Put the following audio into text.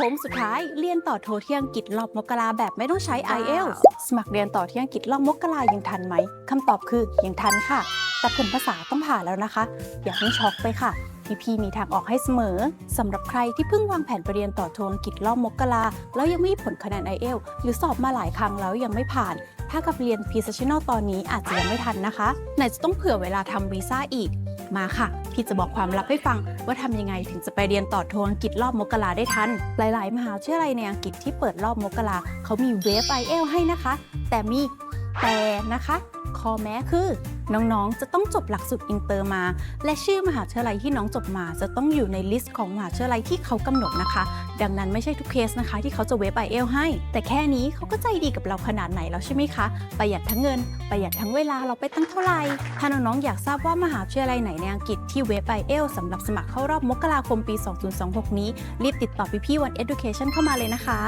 ค้งสุดท้ายเรียนต่อโทที่อังกฤษรอบมกราแบบไม่ต้องใช้ IELTS สมัครเรียนต่อที่อังกฤษรอบมกรายังทันไหมคำตอบคือยังทันค่ะ แต่ผลภาษาต้องผ่านแล้วนะคะ อย่าเพิ่งช็อกไปค่ะพี่พีมีทางออกให้เสมอสำหรับใครที่เพิ่งวางแผนไปเรียนต่อโทอังกฤษรอบมกราแล้วยังไม่มีผลคะแนน IELTS หรือสอบมาหลายครั้งแล้วยังไม่ผ่านถ้ากับเรียน p r e s e s s i o n a l ตอนนี้อาจจะยังไม่ทันนะคะ ไหนจะต้องเผื่อเวลาทำวีซ่าอีก มาค่ะ พี่จะบอกความลับให้ฟังว่าทำยังไงถึงจะไปเรียนต่อโทอังกฤษรอบมกราได้ทัน หลาย ๆ มหาวิทยาลัยในอังกฤษที่เปิดรอบมกราเขามีเวฟไอเอลให้นะคะ แต่มีแต่นะคะ ข้อแม้คือ น้องๆ จะต้องจบหลักสูตรอินเตอร์มา และชื่อมหาวิทยาลัยที่น้องจบมา จะต้องอยู่ในลิสต์ของมหาวิทยาลัยที่เขากำหนดนะคะ ดังนั้นไม่ใช่ทุกเคสนะคะ ที่เขาจะเวฟ i อเอลให้ แต่แค่นี้เขาก็ใจดีกับเราขนาดไหนแล้วใช่ไหมคะ ประหยัดทั้งเงิน ประหยัดทั้งเวลาเราไปตั้งเท่าไหร่ ถ้าน้องๆ อยากทราบว่ามหาวิทยาลัยไหนในอังกฤษที่เว็บไอเอลสำหรับสมัครเข้ารอบมกราคมปี 2026 นี้ รีบติดต่อพี่ๆวัน Education เข้ามาเลยนะคะ